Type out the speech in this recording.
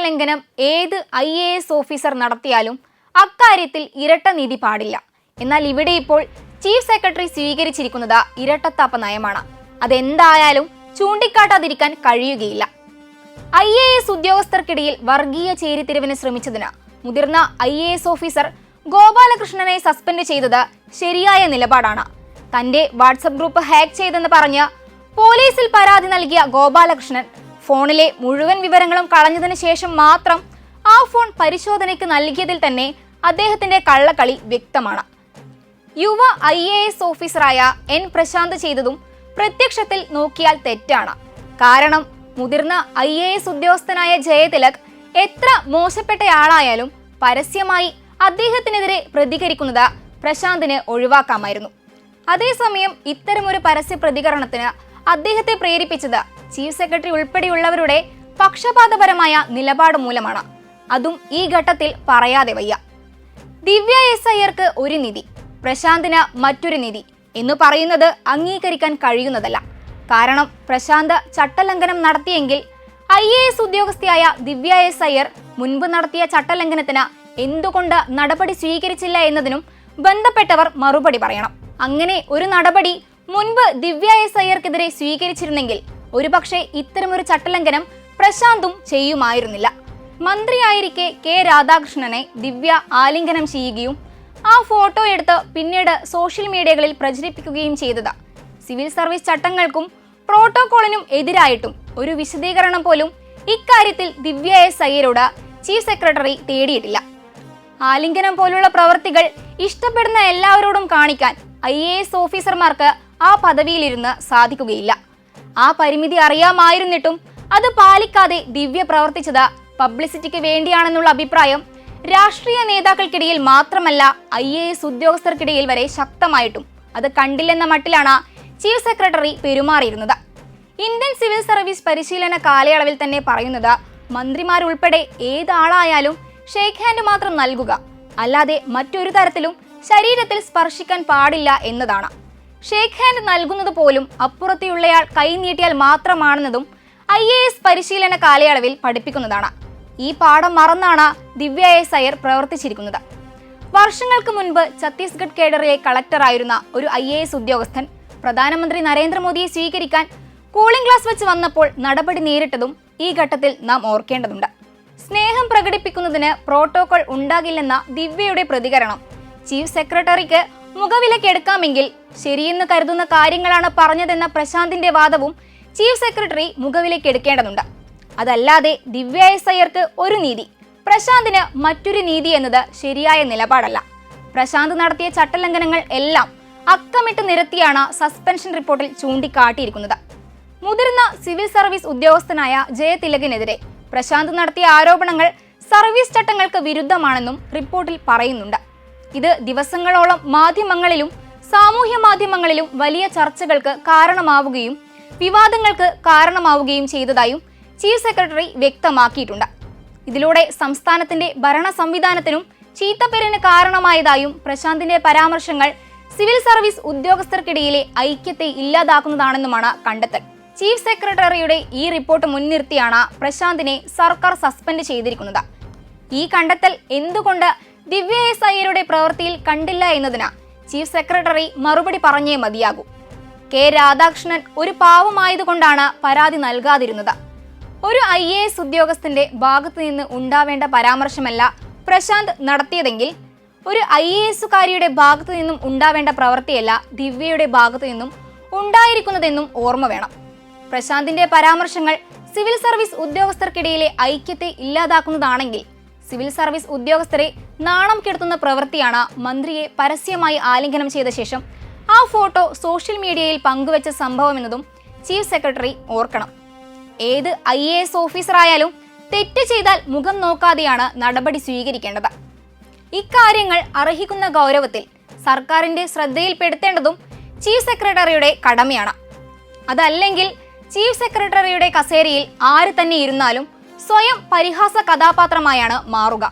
ചട്ടലംഘനം ഏത് I A S officer നടത്തിയാലും അക്കാര്യത്തിൽ ഇരട്ട നീതി പാടില്ല. എന്നാൽ ഇവിടെ ഇപ്പോൾ ചീഫ് സെക്രട്ടറി സ്വീകരിച്ചിരിക്കുന്നത് ഇരട്ടത്താപ്പ നയമാണ്. അതെന്തായാലും ചൂണ്ടിക്കാട്ടാതിരിക്കാൻ കഴിയുകയില്ല. ഐ എ എസ് ഉദ്യോഗസ്ഥർക്കിടയിൽ വർഗീയ ചേരിതിരിവിന് ശ്രമിച്ചതിന് മുതിർന്ന ഐ എ എസ് ഓഫീസർ ഗോപാലകൃഷ്ണനെ സസ്പെൻഡ് ചെയ്തത് ശരിയായ നിലപാടാണ്. തന്റെ വാട്സപ്പ് ഗ്രൂപ്പ് ഹാക്ക് ചെയ്തെന്ന് പറഞ്ഞ് പോലീസിൽ പരാതി നൽകിയ ഗോപാലകൃഷ്ണൻ ഫോണിലെ മുഴുവൻ വിവരങ്ങളും കളഞ്ഞതിന് ശേഷം മാത്രം ആ ഫോൺ പരിശോധനയ്ക്ക് നൽകിയതിൽ തന്നെ അദ്ദേഹത്തിന്റെ കള്ളക്കളി വ്യക്തമാണ്. യുവ ഐ എ എസ് ഓഫീസറായ എൻ പ്രശാന്ത് ചെയ്തതും പ്രത്യക്ഷത്തിൽ നോക്കിയാൽ തെറ്റാണ്. കാരണം മുതിർന്ന ഐ എ എസ് ഉദ്യോഗസ്ഥനായ ജയതിലക് എത്ര മോശപ്പെട്ടയാളായാലും പരസ്യമായി അദ്ദേഹത്തിനെതിരെ പ്രതികരിക്കുന്നത് പ്രശാന്തിന് ഒഴിവാക്കാമായിരുന്നു. അതേസമയം ഇത്തരമൊരു പരസ്യ പ്രതികരണത്തിന് അദ്ദേഹത്തെ പ്രേരിപ്പിച്ചത് ചീഫ് സെക്രട്ടറി ഉൾപ്പെടെയുള്ളവരുടെ പക്ഷപാതപരമായ നിലപാട് മൂലമാണ്. അതും ഈ ഘട്ടത്തിൽ പറയാതെ വയ്യ. ദിവ്യ എസ് അയ്യർക്ക് ഒരു നിധി പ്രശാന്തിന് മറ്റൊരു നിധി എന്ന് പറയുന്നത് അംഗീകരിക്കാൻ കഴിയുന്നതല്ല. കാരണം പ്രശാന്ത് ചട്ടലംഘനം നടത്തിയെങ്കിൽ ഐ എ എസ് ഉദ്യോഗസ്ഥയായ ദിവ്യ എസ് അയ്യർ മുൻപ് നടത്തിയ ചട്ടലംഘനത്തിന് എന്തുകൊണ്ട് നടപടി സ്വീകരിച്ചില്ല എന്നതിനും ബന്ധപ്പെട്ടവർ മറുപടി പറയണം. അങ്ങനെ ഒരു നടപടി മുൻപ് ദിവ്യ എസ് അയ്യർക്കെതിരെ സ്വീകരിച്ചിരുന്നെങ്കിൽ ഒരുപക്ഷെ ഇത്തരമൊരു ചട്ടലംഘനം പ്രശാന്തും ചെയ്യുമായിരുന്നില്ല. മന്ത്രിയായിരിക്കെ കെ രാധാകൃഷ്ണനെ ദിവ്യ ആലിംഗനം ചെയ്യുകയും ആ ഫോട്ടോ എടുത്ത് പിന്നീട് സോഷ്യൽ മീഡിയകളിൽ പ്രചരിപ്പിക്കുകയും ചെയ്തത്. സിവിൽ സർവീസ് ചട്ടങ്ങൾക്കും പ്രോട്ടോകോളിനും എതിരായിട്ടും ഒരു വിശദീകരണം പോലും ഇക്കാര്യത്തിൽ ദിവ്യ എസ് അയ്യരോട് ചീഫ് സെക്രട്ടറി തേടിയിട്ടില്ല. ആലിംഗനം പോലുള്ള പ്രവൃത്തികൾ ഇഷ്ടപ്പെടുന്ന എല്ലാവരോടും കാണിക്കാൻ ഐ ഓഫീസർമാർക്ക് ആ പദവിയിലിരുന്ന് സാധിക്കുകയില്ല. ആ പരിമിതി അറിയാമായിരുന്നിട്ടും അത് പാലിക്കാതെ ദിവ്യ പ്രവർത്തിച്ചത് പബ്ലിസിറ്റിക്ക് വേണ്ടിയാണെന്നുള്ള അഭിപ്രായം രാഷ്ട്രീയ നേതാക്കൾക്കിടയിൽ മാത്രമല്ല ഐ എ എസ് ഉദ്യോഗസ്ഥർക്കിടയിൽ വരെ ശക്തമായിട്ടും അത് കണ്ടില്ലെന്ന മട്ടിലാണ് ചീഫ് സെക്രട്ടറി പെരുമാറിയിരുന്നത്. ഇന്ത്യൻ സിവിൽ സർവീസ് പരിശീലന കാലയളവിൽ തന്നെ പറയുന്നത് മന്ത്രിമാരുൾപ്പെടെ ഏതാളായാലും ഷേക്ക് ഹാൻഡ് മാത്രം നൽകുക അല്ലാതെ മറ്റൊരു തരത്തിലും ശരീരത്തിൽ സ്പർശിക്കാൻ പാടില്ല എന്നതാണ്. ഷേക്ക് ഹാൻഡ് നൽകുന്നത് പോലും അപ്പുറത്തെയുള്ളയാൾ കൈ നീട്ടിയാൽ മാത്രമാണെന്നതും ഐ എ എസ് പരിശീലന കാലയളവിൽ പഠിപ്പിക്കുന്നതാണ്. ഈ പാഠം മറന്നാണ് ദിവ്യ എസ് അയ്യർ പ്രവർത്തിച്ചിരിക്കുന്നത്. വർഷങ്ങൾക്ക് മുൻപ് ഛത്തീസ്ഗഡ് കേഡറിലെ കളക്ടറായിരുന്ന ഒരു ഐ എ എസ് ഉദ്യോഗസ്ഥൻ പ്രധാനമന്ത്രി നരേന്ദ്രമോദിയെ സ്വീകരിക്കാൻ കൂളിംഗ് ഗ്ലാസ് വെച്ച് വന്നപ്പോൾ നടപടി നേരിട്ടതും ഈ ഘട്ടത്തിൽ നാം ഓർക്കേണ്ടതുണ്ട്. സ്നേഹം പ്രകടിപ്പിക്കുന്നതിന് പ്രോട്ടോകോൾ ഉണ്ടാകില്ലെന്ന ദിവ്യയുടെ പ്രതികരണം ചീഫ് സെക്രട്ടറിക്ക് മുഖവിലക്കെടുക്കാമെങ്കിൽ ശരിയെന്ന് കരുതുന്ന കാര്യങ്ങളാണ് പറഞ്ഞതെന്ന പ്രശാന്തിന്റെ വാദവും ചീഫ് സെക്രട്ടറി മുഖവിലക്കെടുക്കേണ്ടതുണ്ട് അതല്ലാതെ ദിവ്യ എസ് അയ്യർക്ക് ഒരു നീതി പ്രശാന്തിന് മറ്റൊരു നീതി എന്നത് ശരിയായ നിലപാടല്ല. പ്രശാന്ത് നടത്തിയ ചട്ടലംഘനങ്ങൾ എല്ലാം അക്കമിട്ട് നിരത്തിയാണ് സസ്പെൻഷൻ റിപ്പോർട്ടിൽ ചൂണ്ടിക്കാട്ടിയിരിക്കുന്നത്. മുതിർന്ന സിവിൽ സർവീസ് ഉദ്യോഗസ്ഥനായ ജയതിലകിനെതിരെ പ്രശാന്ത് നടത്തിയ ആരോപണങ്ങൾ സർവീസ് ചട്ടങ്ങൾക്ക് വിരുദ്ധമാണെന്നും റിപ്പോർട്ടിൽ പറയുന്നുണ്ട്. ഇത് ദിവസങ്ങളോളം മാധ്യമങ്ങളിലും സാമൂഹ്യ മാധ്യമങ്ങളിലും വലിയ ചർച്ചകൾക്ക് കാരണമാവുകയും വിവാദങ്ങൾക്ക് കാരണമാവുകയും ചെയ്തതായും ചീഫ് സെക്രട്ടറി വ്യക്തമാക്കിയിട്ടുണ്ട്. ഇതിലൂടെ സംസ്ഥാനത്തിന്റെ ഭരണ സംവിധാനത്തിനും ചീത്തപ്പേരിന് കാരണമായതായും പ്രശാന്തിന്റെ പരാമർശങ്ങൾ സിവിൽ സർവീസ് ഉദ്യോഗസ്ഥർക്കിടയിലെ ഐക്യത്തെ ഇല്ലാതാക്കുന്നതാണെന്നുമാണ് കണ്ടെത്തൽ. ചീഫ് സെക്രട്ടറിയുടെ ഈ റിപ്പോർട്ട് മുൻനിർത്തിയാണ് പ്രശാന്തിനെ സർക്കാർ സസ്പെൻഡ് ചെയ്തിരിക്കുന്നത്. ഈ കണ്ടെത്തൽ എന്തുകൊണ്ട് ദിവ്യ എസ് ഐയുടെ പ്രവൃത്തിയിൽ കണ്ടില്ല എന്നതിന് ചീഫ് സെക്രട്ടറി മറുപടി പറഞ്ഞേ മതിയാകൂ. കെ രാധാകൃഷ്ണൻ ഒരു പാവമായതുകൊണ്ടാണ് പരാതി നൽകാതിരുന്നത്. ഒരു ഐ എ എസ് ഉദ്യോഗസ്ഥന്റെ ഭാഗത്തു നിന്ന് ഉണ്ടാവേണ്ട പരാമർശമല്ല പ്രശാന്ത് നടത്തിയതെങ്കിൽ ഒരു ഐ എ എസുകാരിയുടെ ഭാഗത്തു നിന്നും ഉണ്ടാവേണ്ട പ്രവൃത്തിയല്ല ദിവ്യയുടെ ഭാഗത്തു നിന്നും ഉണ്ടായിരിക്കുന്നതെന്നും ഓർമ്മ വേണം. പ്രശാന്തിന്റെ പരാമർശങ്ങൾ സിവിൽ സർവീസ് ഉദ്യോഗസ്ഥർക്കിടയിലെ ഐക്യത്തെ ഇല്ലാതാക്കുന്നതാണെങ്കിൽ സിവിൽ സർവീസ് ഉദ്യോഗസ്ഥരെ നാണം കെടുത്തുന്ന പ്രവൃത്തിയാണ് മന്ത്രിയെ പരസ്യമായി ആലിംഗനം ചെയ്ത ശേഷം ആ ഫോട്ടോ സോഷ്യൽ മീഡിയയിൽ പങ്കുവച്ച സംഭവമെന്നതും ചീഫ് സെക്രട്ടറി ഓർക്കണം. ഏത് ഐ എ എസ് ഓഫീസറായാലും തെറ്റ് ചെയ്താൽ മുഖം നോക്കാതെയാണ് നടപടി സ്വീകരിക്കേണ്ടത്. ഇക്കാര്യങ്ങൾ അർഹിക്കുന്ന ഗൗരവത്തിൽ സർക്കാരിന്റെ ശ്രദ്ധയിൽപ്പെടുത്തേണ്ടതും ചീഫ് സെക്രട്ടറിയുടെ കടമയാണ്. അതല്ലെങ്കിൽ ചീഫ് സെക്രട്ടറിയുടെ കസേരയിൽ ആര് തന്നെ ഇരുന്നാലും സ്വയം പരിഹാസ കഥാപാത്രമായാണ് മാറുക.